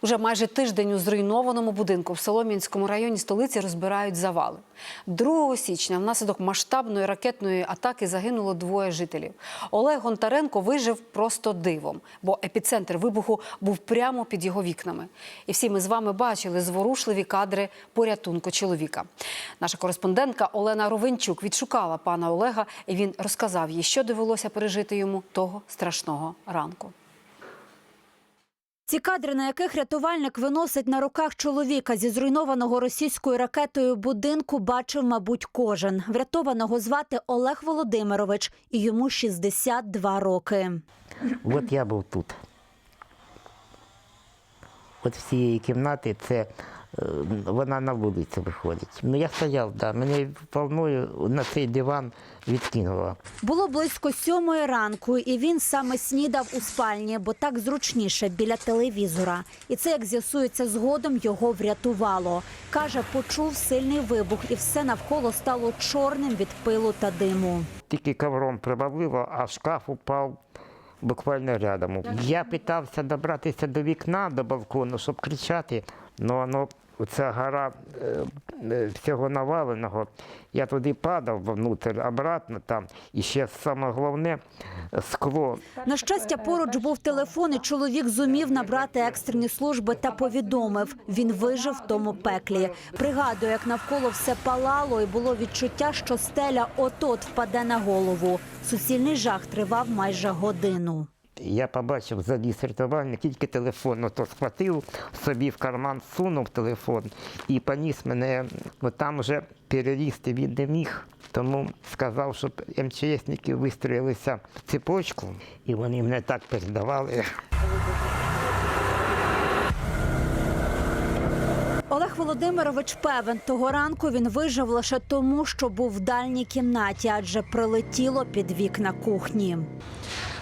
Уже майже тиждень у зруйнованому будинку в Солом'янському районі столиці розбирають завали. 2 січня внаслідок масштабної ракетної атаки загинуло двоє жителів. Олег Гонтаренко вижив просто дивом, бо епіцентр вибуху був прямо під його вікнами. І всі ми з вами бачили зворушливі кадри порятунку чоловіка. Наша кореспондентка Олена Ровенчук відшукала пана Олега, і він розказав їй, що довелося пережити йому того страшного ранку. Ці кадри, на яких рятувальник виносить на руках чоловіка зі зруйнованого російською ракетою будинку, бачив, мабуть, кожен. Врятованого звати Олег Володимирович, і йому 62 роки. От я був тут. От всієї кімнати це вона на вулицю виходить. Ну я стояв, да, мене волною на цей диван відкинуло. Було близько сьомої ранку, і він саме снідав у спальні, бо так зручніше біля телевізора. І це, як з'ясується, згодом його врятувало. Каже, почув сильний вибух, і все навколо стало чорним від пилу та диму. Тільки ковром прибавило, а шкаф упав буквально рядом. Я питався добратися до вікна, до балкону, щоб кричати, але воно, оця гора е, е, всього наваленого, я туди падав внутрь, обратно там, і ще саме головне скло На щастя, поруч був телефон, і чоловік зумів набрати екстрені служби та повідомив. Він вижив в тому пеклі. Пригадую, як навколо все палало, і було відчуття, що стеля от-от впаде на голову. Суцільний жах тривав майже годину. Я побачив заліз рятувальник, тільки телефон ото схватив, собі в карман сунув телефон і поніс мене, бо там вже перелізти він не міг. Тому сказав, щоб МЧСники вистроїлися в цепочку, і вони мене так передавали. Олег Володимирович певен, того ранку він вижив лише тому, що був в дальній кімнаті, адже прилетіло під вікна кухні.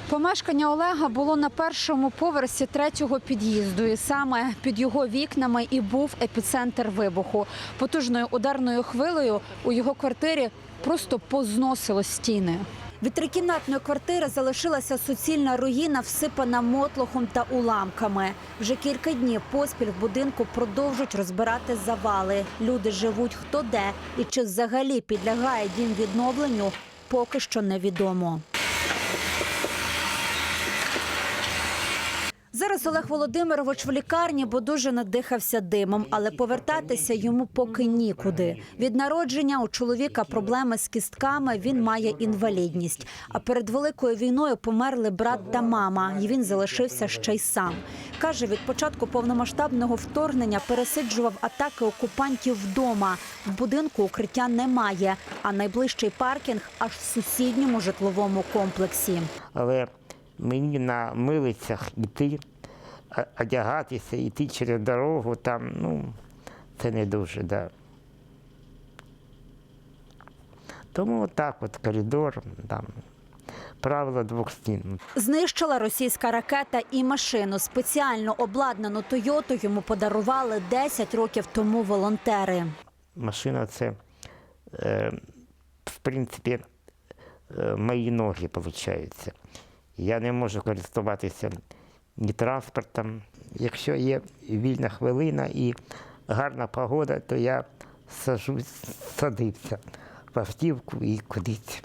Помешкання Олега було на першому поверсі третього під'їзду, і саме під його вікнами і був епіцентр вибуху. Потужною ударною хвилею у його квартирі просто позносило стіни. Від трикімнатної квартири залишилася суцільна руїна, всипана мотлохом та уламками. Вже кілька днів поспіль в будинку продовжують розбирати завали. Люди живуть хто де і чи взагалі підлягає дім відновленню, поки що невідомо. Зараз Олег Володимирович в лікарні, бо дуже надихався димом, але повертатися йому поки нікуди. Від народження у чоловіка проблеми з кістками, він має інвалідність. А перед великою війною померли брат та мама, і він залишився ще й сам. Каже, від початку повномасштабного вторгнення пересиджував атаки окупантів вдома. В будинку укриття немає, а найближчий паркінг аж в сусідньому житловому комплексі. Але мені на милицях йти, одягатися, йти через дорогу, там, ну, це не дуже, да. Тому отак от коридор, там, правило двох стін. Знищила російська ракета і машину. Спеціально обладнану Тойоту йому подарували 10 років тому волонтери. Машина це, е, в принципі, е, мої ноги, виходить. Я не можу користуватися ні транспортом. Якщо є вільна хвилина і гарна погода, то я сажусь, садився в автівку і кудись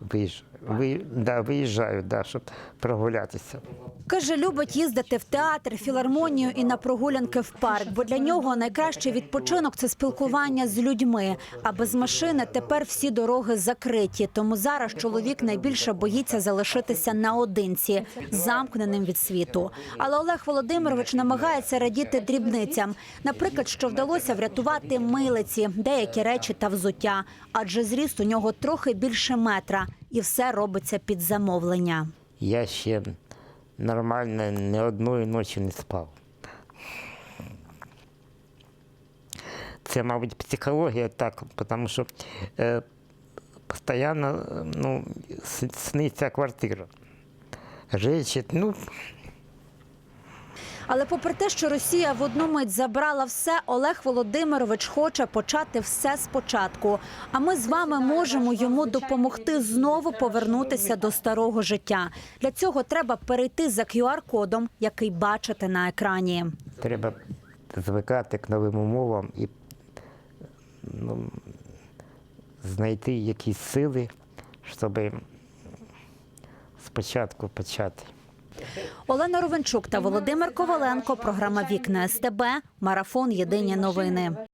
виїжджаю, ви, да, виїжджаю да, щоб прогулятися. Каже, любить їздити в театр, філармонію і на прогулянки в парк, бо для нього найкращий відпочинок це спілкування з людьми. А без машини тепер всі дороги закриті. Тому зараз чоловік найбільше боїться залишитися наодинці, замкненим від світу. Але Олег Володимирович намагається радіти дрібницям. Наприклад, що вдалося врятувати милиці, деякі речі та взуття, адже зріст у нього трохи більше метра, і все робиться під замовлення. Я ще нормально не одної ночі не спав. Це, мабуть, психологія так, тому що е, постійно ну, сниться квартира. Речі, ну, Але попри те, що Росія в одну мить забрала все, Олег Володимирович хоче почати все спочатку. А ми з вами можемо йому допомогти знову повернутися до старого життя. Для цього треба перейти за QR-кодом, який бачите на екрані. Треба звикати к новим умовам і ну, знайти якісь сили, щоб спочатку почати. Олена Ровенчук та Володимир Коваленко. Програма Вікна СТБ. Марафон. Єдині новини.